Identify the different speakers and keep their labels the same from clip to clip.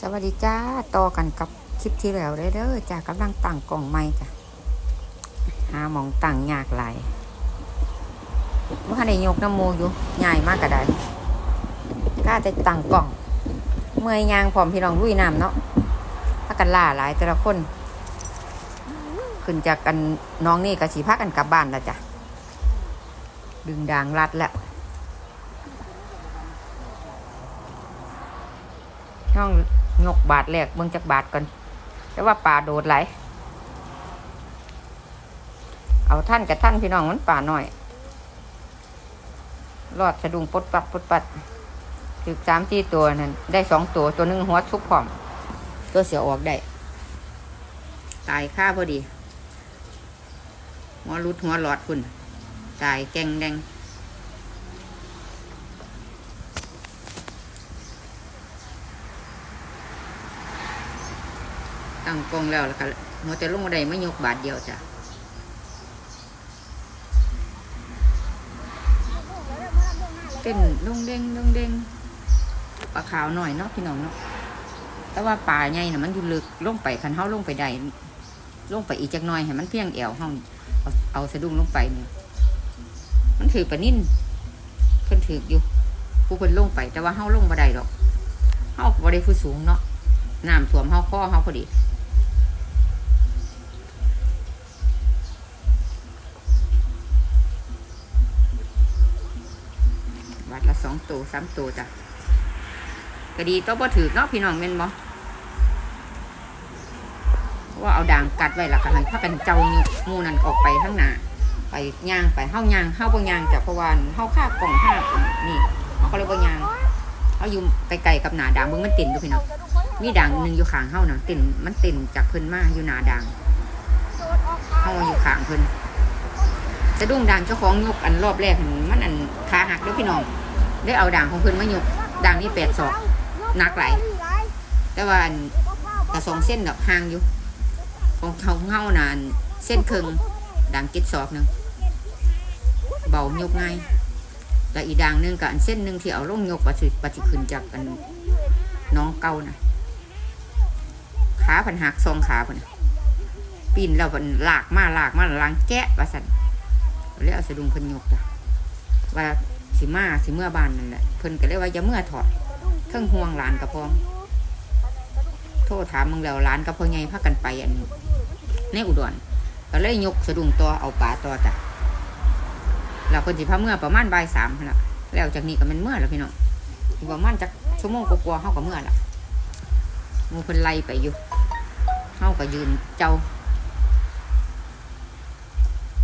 Speaker 1: สวัสดีจ้าต่อกันกับคลิปที่แล้วเด้อเด้อจ้ากำลังตั้งกล่องใหม่จ้ะหาหมองตั้งยากหลายว่าในยกน้ำโมอยู่ใหญ่มากก็ได้กล้าจะตั้งกล่อง เมื่อยยางพร้อมพี่น้องลุยน้ำเนาะพักกันล่าหลายแต่ละคนขึ้นจากกันน้องนี่กับสีพักกันกลับบ้านแล้วจ้ะดึงดางรัดแล้วน้อง ยกบาทแรกเบิ่งจากบาทก่อนแต่ว่าป่าโดดไหลเอาท่านกับท่านพี่น้องมันป่าหน่อยรอดสะดุ้งปดปัดปดปัดถึกสามสี่ตัวนั่นได้สองตัวตัวหนึ่งหัวซุกผอม ตัวเสียออกได้ ตายค่าพอดี หัวรุดหัวหลอดคุณตายแกงแดง ตั้งกล้องแล้วแล้วก็หัวแต่ลงมาได้ไม่ยกบาทเดียวจ้ะเต้นลงเด้งลงเด้งปลาขาวหน่อยเนาะพี่น้องเนาะแต่ว่าป่าใหญ่น่ะมันอยู่ลึกลงไปคันเฮาลงไปได้ลงไปอีกจักหน่อยให้มันเพียงแอวเฮาเอาเอาสะดุ้งลงไปนี่มันถือปลานิ่นเพิ่นถืออยู่ผู้เพิ่นลงไปแต่ว่าเฮาลงบ่ได้ดอกเฮาบ่ได้ผู้สูงเนาะน้ำท่วมเฮาคอเฮาพอดี สองตัวสามตัวจ้ะก็ดีต้องบ่ถือเนาะพี่น้องเม่นบ่ว่าเอาด่างกัดไว้และกันให้พักกันเจ้าอยู่หมูนั่นออกไปข้างหน้าไปย่างไปเฮาย่างเฮาบ่ย่างจากพราะว่าเฮาค่ากล่องห้านี่เฮาก็เลยบ่ย่างเฮาอยู่ไกลๆกับหนาด่างเบิ่งมันติ่นดูพี่น้องมีด่างหนึ่งอยู่ข้างเฮานะติ่นมันติ่นจากเพิ่นมาอยู่หนาด่างเฮาอยู่ข้างเพิ่นสะดุ้งด่างเจ้าของยกอันรอบแรกมันอันขาหักด้อพี่น้อง ได้เอาด่างของเพิ่นมายกด่างนี่แปดศอกหนักไหลายแต่ว่าอันกระสองเส้นดอกห่างอยู่ ของเขาเงาน่ะอันเส้นครึ่งด่างเจ็ดศอกหนึ่งเบายกง่ายแล้วอีด่างหนึงกับอันเส้นหนึ่งที่เอาลงยกปฏิปฏิขึ้นจากอันน้องเก่านะขาพันหักสองขาพันปีนแล้วพันหลากมาหลากมาล้างแกะว่าสันแล้วเอาสะดุงพันยกจ้ะว่า สิมาสิเมื่อบ้านนั่นแหละเพิ่นก็เลยว่าอย่าเมื่อถอดเครื่องห่วงหลานกับพองโทษถามมึงแล้วหลานกับพ่อไงพักกันไปอันในอุดรก็เลยยกสะดุ้งตัวเอาป่าตัวจ้ะเราคนสิพาเมื่อประมาณบ่ายสามแล้วแล้วจากนี้ก็เป็นเมื่อแล้วพี่น้องประมาณจักชั่วโมงกว่าๆเฮาก็เมื่อละหมูเพิ่นไล่ไปอยู่เฮาก็ยืนเจ้า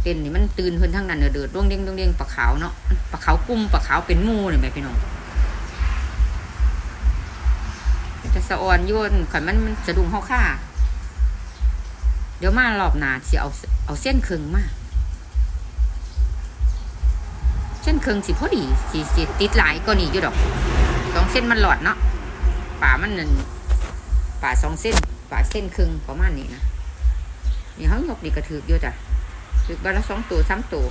Speaker 1: เต้นนี่มันตื่นเพิ่นทั้งนั้นเนอะเดือดดวงเด้งดวงเด้งปลาขาวเนาะปลาขาวกุ้มปลาขาวเป็นมูนี่แม่พี่น้องจะสะออนโยนข่อยมันมันสะดุ้งเฮาค่าเดี๋ยวมารอบหนาสิเอาเอาเส้นเคืองมาเส้นเคืองสิพอดีสิสิติดหลายก็นี่อยู่ดอกสองเส้นมันหลอดเนาะป่ามันนั่นป่าสองเส้นป่าเส้นครึ่งประมาณนี้นะนี่เขายกดีกระถืออยู่จ้ะ ถือบาละสองตัวสามตัว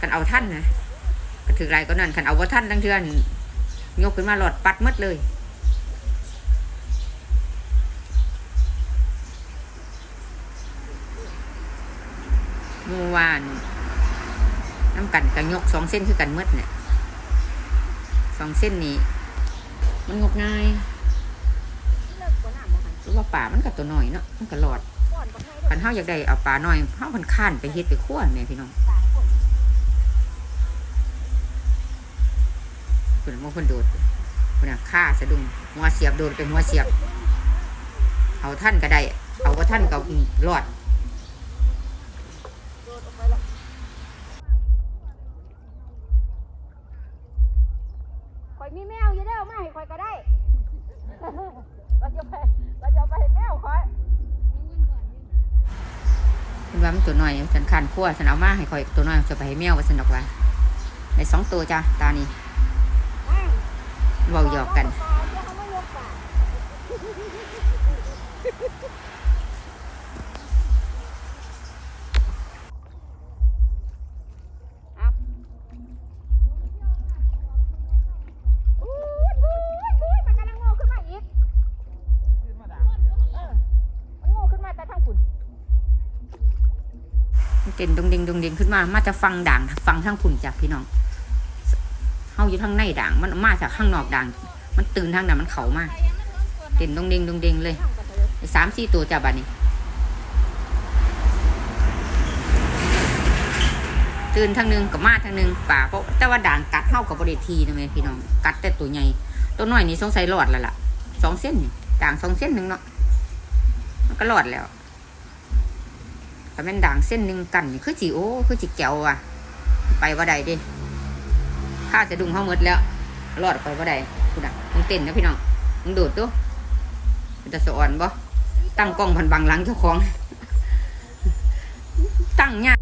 Speaker 1: กันเอาท่านนะก็ถือไรก็นั่นกันเอาว่าท่านทั้งเทือนยกขึ้นมาหลอดปัดหมดเลยเมื่อวานน้ำกันกันยกสองเส้นคือกันหมดเนี่ยสองเส้นนี้ มันงกง่ายราะว่าป่ามันกับตัวหน่อยเนาะมันก็หลอด คันเฮาอยากได้เอาปลาน้อยเฮาคันข้านไปเฮ็ดไปคั่วแม่พี่น้องเพิ่นบ่เพิ่นโดดเพิ่นน่ะฆ่าสะดุ้งหัวเสียบโดดไปหัวเสียบ เอาท่านก็ได้เอาว่าท่านก็รอด
Speaker 2: ข่อยมีแมวอยู่เด้อมาให้ข่อยก็ได้เราจะไปเราจะไปให้แมวข่อย
Speaker 1: ว่ามันตัวน้อยฉันขันคั่วฉันเอามาให้คอยตัวน้อยจะไปให้แมวว่าฉันดอกว่าได้สองตัวจ้ะตานี่เบาหยอกกัน
Speaker 2: เต้
Speaker 1: นดงเดงดงเดงขึ้นมา มาจะฟังด่างฟังทางผุ่นจากพี่น้องเฮาอยู่ทางในด่าง มันมาจากข้างนอกด่าง มันตื่นทางนั้นมันเข่ามาเต้นดงเดงดงเดงเลยสามสี่ตัวจ้าบัดนี้ ตื่นทางหนึงกับมาทางหนึงป่าเพราะแต่ว่าด่างกัดเท่ากับบริทีนะแม่พี่น้อง กัดแต่ตัวใหญ่ตัวน้อยนี่สงสัยหลอดแล้วล่ะสองเส้นด่างสองเส้นหนึ่งเนาะมันก็หลอดแล้ว แต่เป็นด่างเส้นหนึ่งกันนี่คือจีโอคือจีแก้วอะ ไปว่าใดดิข้าจะดุงเข้าหมดแล้วรอดไปว่าใดคุณอะมึงเต้นนะพี่น้องมึงโดดตัวมันจะสอนบ่ตั้งกล้องพันบังหลังเจ้าของ ตั้งเนี่ย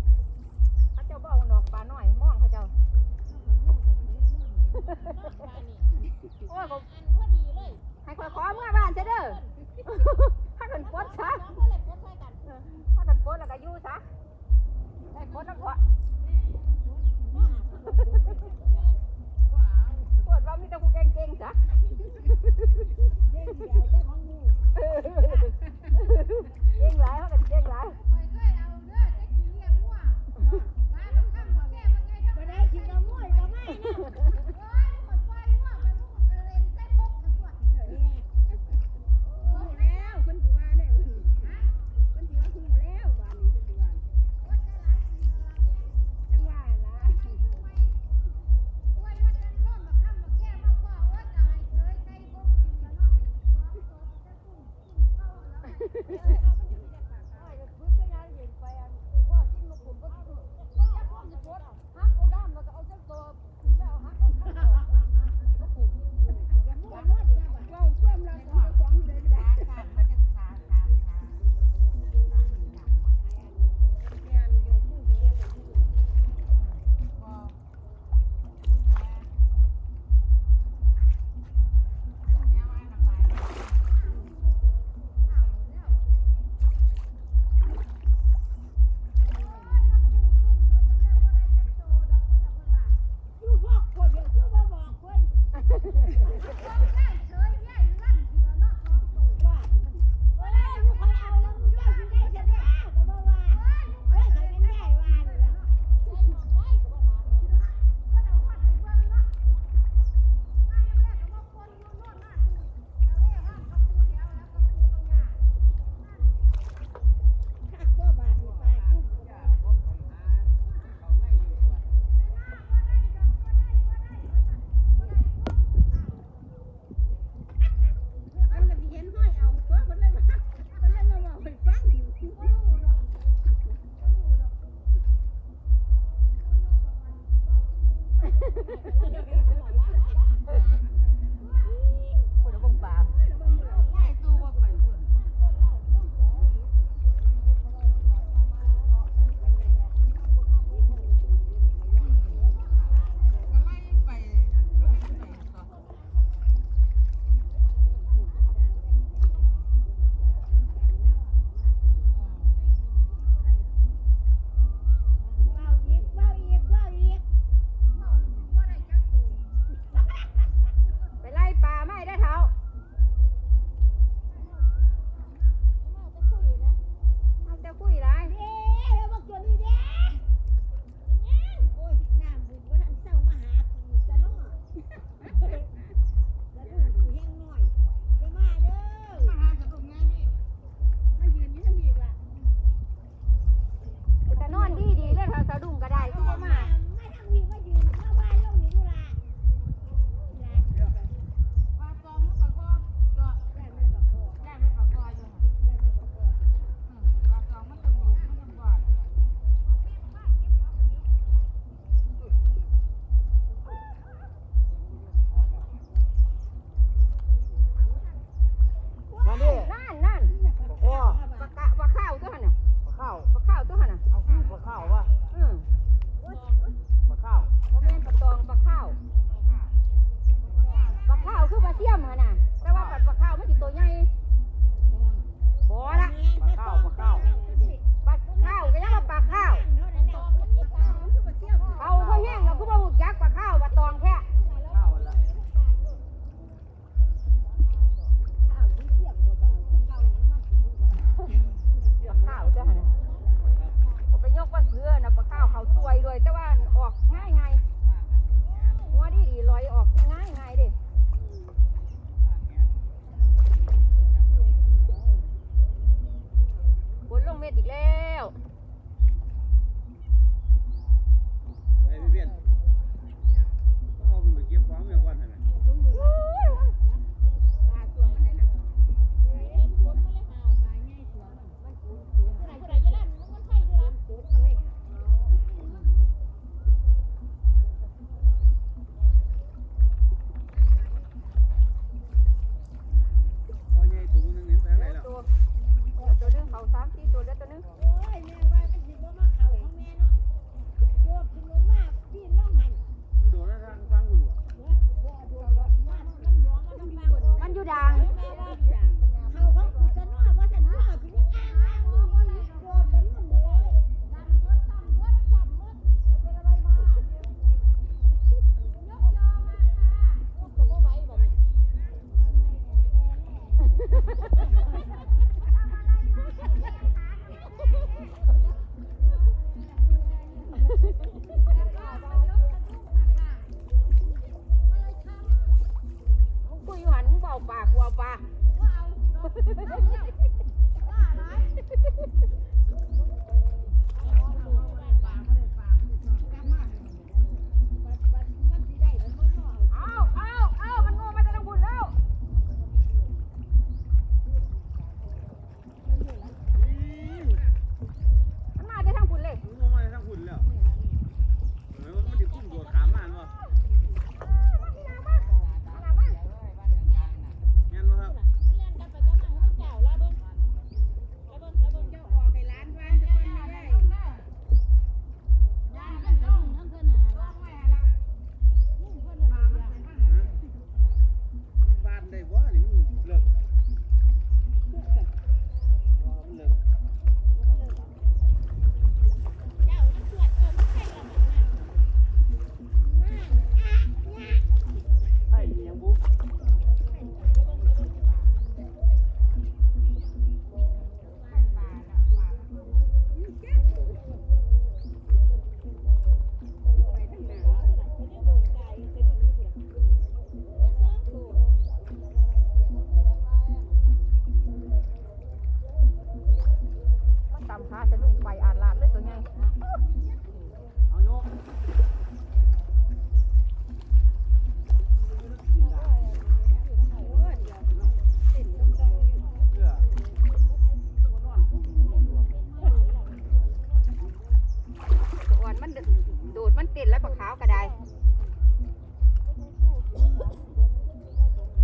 Speaker 2: ติดแล้วปักขาวก็ได้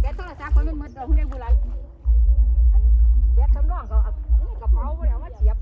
Speaker 2: แบต้องรศัพท์
Speaker 3: คนมันมืดดอกคุณได้บุ
Speaker 2: หรเบสทำร่องก็เอากระเป๋าไปเอามาเสียบ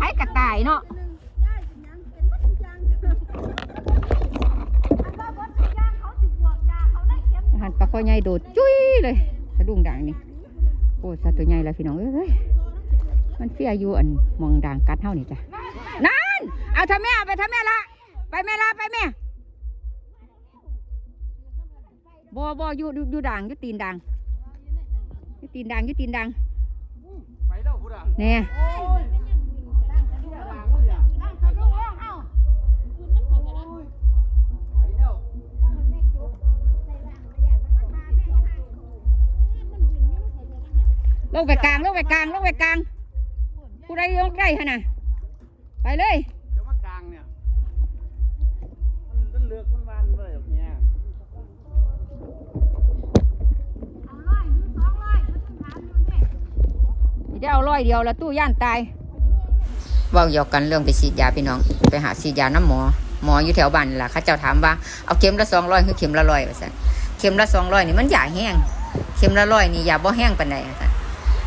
Speaker 2: ให้กระต่ายเนาะหันปลาคอใหญ่โดดจุ้ยเลยสะดุ้งด่างนี่โอ้สัตว์ตัวใหญ่แล้วพี่น้องเอ้ยมันเฟี้ยอยู่อันมองด่างกัดเท่านี่จ้ะนั่นเอาทำแม่เอาไปทำแม่ละไปแม่ละไปแม่บ่บ่อยู่อยู่อยู่ด่างอยู่ตีนด่างอยู่ตีนด่างอยู่ตีนด่าง
Speaker 3: ไปเด้อพุทธะ
Speaker 2: เนี่ย ลงไปกลางลงไปกลางลงไปกลางผู้ใดยกได้ขนาดไปเลย
Speaker 3: จะมากลางเนี่ยมันมันเลือกมันวานเลยแบบเนี้ย
Speaker 2: จะเอาร้อยเดียวละตู้ย่านตาย
Speaker 1: เว้าหยอกกันเรื่องไปฉีดยาพี่น้อง ไปหาฉีดยาน้ำหมอ หมออยู่แถวบ้านนี่ล่ะเขาเจ้าถามว่าเอาเข็มละสองร้อยคือเข็มละร้อยว่าซั่นเข็มละสองร้อยนี่มันยาแห้งเข็มละร้อยนี่ยาบ่แห้งปานใดว่าซั่น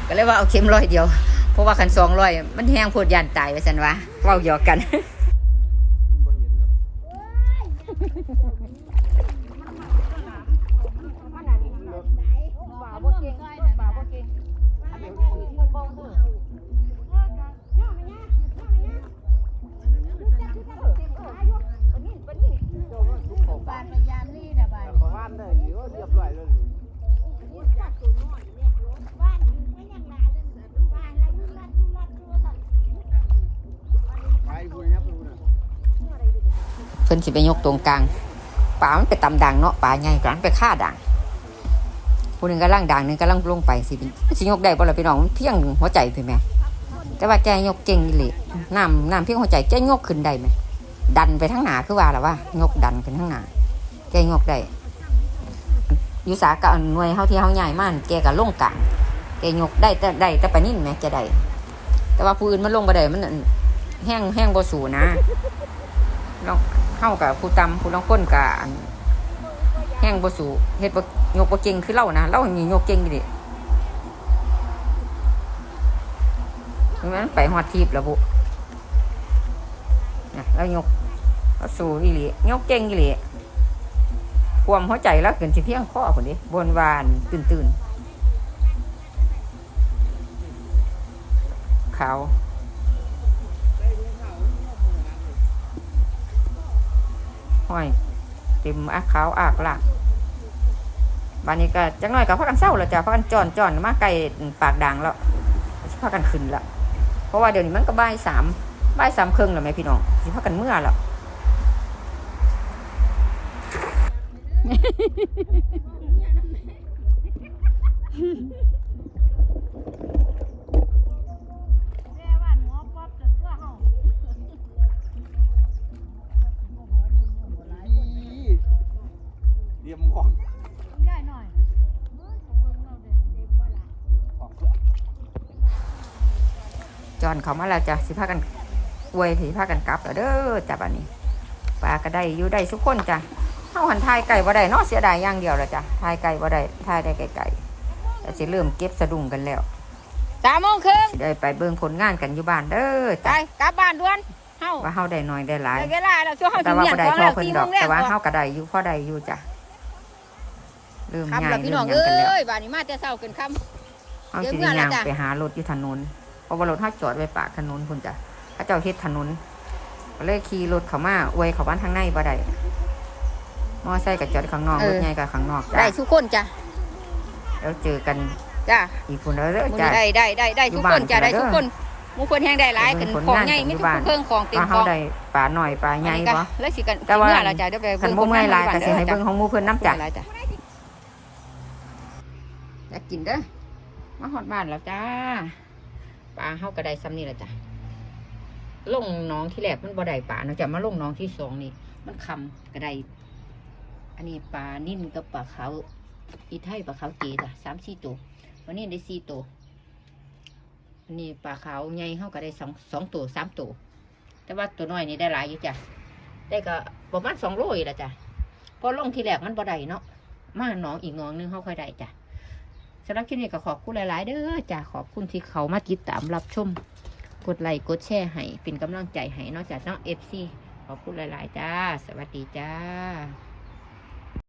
Speaker 1: ก็เลยว่าเอาเข็มร้อยเดียว เพราะว่าคันสองร้อยมันแห้งโพดยานตายไปสันวะเว้าหยอกกัน
Speaker 2: พิ่น
Speaker 1: สิไปยกตรงกลางป่ามันไปตำดังเนาะป่าใหญ่กลันไปฆ่าดังผู้หนึ่งกำลังดังหนึ่งกำลังลงไปสิเป็นสิยกได้บ่ล่ะพี่น้องเพียงหัวใจเพิ่นแหม่แต่ว่าแกยกเก่งอีหลีน้ำน้ำเพียงหัวใจแกยกขึ้นได้ไหมดันไปทั้งหนาคือว่าล่ะว่ายกดันขึ้นทั้งหนาแกยกได้อยู่สากับหน่วยเฮาที่เฮาใหญ่มากแกก็ลงกลางแกยกได้แต่ได้แต่ปนนี้แหมแกได้แต่ว่าผู้อื่นมันลงบ่ได้มันแห้งแห้งบ่สูนะเรา เข้ากับผู้ตำผู้ลองก้นกับแห้งบ่สูเฮ็ดบ่ยกบ่เก่งคือเรานะเรานี่ยกเก่งดิงแม้นไปฮอดทีบแล้วบุนะเรายกเราสูอีหลียกเก่งอีหลีความหัวใจแล้วเกินสิเพียงข้อพุ่นดิบนวานตื่นๆขาว ห้อยต็มอาขาวอากหลักบานนี้ก็จังหน่อยกับพักกันเศร้าแล้วจ้ะพักกันจอนจอนมาไกลปากด่างแล้วพักกันขึ้นละเพราะว่าเดี๋ยวนี้มันก็บ่ายสามบ่ายสามครึ่งแล้วไหมพี่น้องสิพักกันเมื่อแล้ว
Speaker 4: 嗯。
Speaker 2: เรี
Speaker 3: ยมของ
Speaker 5: ใหญ่หน่อย
Speaker 1: จอนเขามาแล้วจ้ะสิพากันอวยสิพากันกลับแล้วเด้อจ้ะบัดนี้ปลาก็ได้อยู่ได้ทุกคนจ้ะเข้าหันทายไก่บ่ได้เนาะเสียดายอย่างเดียวแล้วจ้ะทายไก่บ่ได้ทายได้ไก่ไแต่สิเริ่มเก็บสะดุ้งกันแล้ว
Speaker 2: สามโมงครึ่ง
Speaker 1: ได้ไปเบิ่งผลงานกันอยู่บ้านเด้อจ้ะ
Speaker 2: กลับบ้านด่วนเฮา
Speaker 1: ว่าเฮาได้น้อยได้หลาย
Speaker 2: แล้ว่า
Speaker 1: แต่ว่า
Speaker 2: เมีย
Speaker 1: บ่
Speaker 2: น
Speaker 1: ได้
Speaker 2: ขอ
Speaker 1: เพิ่นดอก
Speaker 2: แต่
Speaker 1: ว่าเฮาก็ได้อยู่พอได้อยู่จ้ะ เริ่ม
Speaker 2: คำ
Speaker 1: ง่า
Speaker 2: แล้
Speaker 1: ยว
Speaker 2: พี่
Speaker 1: เริ่
Speaker 2: น้อ
Speaker 1: ม
Speaker 2: ง
Speaker 1: หยังกันแล้ว
Speaker 2: เอ้ยบ้านนี้มาแต่เช้าขึ้นค่ำ
Speaker 1: เอา
Speaker 2: เดี๋ยว
Speaker 1: สิ
Speaker 2: เมื่
Speaker 1: ได้
Speaker 2: อไหร่
Speaker 1: ย่าง
Speaker 2: จ้ะ
Speaker 1: ไปหารถอยู่ถนนเพราะว่ารถเฮาจอดไว้ปากถนนพุ่นจ้ะเขาเจ้าเฮ็ดถนนก็เลยขี่รถเข้ามาอวยเข้าบ้านทางในบ่ได้มอไซค์ก็จอดข้างนอกรถใหญ่ก็ข้างนอกจ้ะ
Speaker 2: ได้ทุกคนจ้ะ
Speaker 1: แล้วเจอกัน
Speaker 2: จ้ะ
Speaker 1: อีกพุ่นแล้วเด้อ
Speaker 2: มื้อ
Speaker 1: จ้ะ
Speaker 2: นี้ได้ได้ได้ได้
Speaker 1: อยู่
Speaker 2: ทุก
Speaker 1: บ้า
Speaker 2: คนนจ้ะ
Speaker 1: เด้อ
Speaker 2: ได้ทุกคนหมู่คนแฮงได้หลาย
Speaker 1: เบิ่
Speaker 2: ขึ้
Speaker 1: ง
Speaker 2: น
Speaker 1: ผล
Speaker 2: ของ
Speaker 1: งาน
Speaker 2: ใหญ่
Speaker 1: กัน
Speaker 2: มี
Speaker 1: อยู่
Speaker 2: ทุก
Speaker 1: บ้าน
Speaker 2: เครื่องของเต็ม
Speaker 1: ว่า
Speaker 2: ข
Speaker 1: เฮา
Speaker 2: อง
Speaker 1: ได้ปลาหน่อยปลาใหญ่
Speaker 2: อันนี้ก็
Speaker 1: บ่
Speaker 2: แล้วสิกัน
Speaker 1: แต่ว่า
Speaker 2: เมื่อละจ้ะเดี๋ยวไป
Speaker 1: คันบ่เมื่อยหลายก็สิให้เบิ่งของหมู่เพิ่นนํจ้ะ
Speaker 2: หลายจ้ะ
Speaker 1: อยากกินเด้อมาฮอดบ้านแล้วจ้าปลาเฮาก็ไดซ้ำนี่แหละจ้ะลงน้องที่แรกมันบ่ได้ปลาเนาะจ้ะมาลงน้องที่สองนี่ มันคำก็ไดอันนี้ปลานิ่นกับปลาขาวอีไทยปลาขาวเจจ้ะสามสี่ตัววันนี้ได้สี่ตัวอันนี้ปลาขาวใหญ่เฮาก็ไดสองสองตัวสามตัวแต่ว่าตัวน้อยนี่ได้หลายอยู่จ้ะได้ก็ประมาณสองโลอยู่ละจ้ะพอลงที่แรกมันบ่ได้เนาะมาหนองอีกหนองนึงเฮาค่อยได้จ้ะ สำหรับคลิปนี้ก็ขอบคุณหลาย ๆ เด้อจ้าขอบคุณที่เขามาติดตามรับชม กดไลค์กดแชร์ให้เป็นกำลังใจให้นอกจากน้องเอฟซีขอบคุณหลาย ๆ จ้า สวัสดีจ้า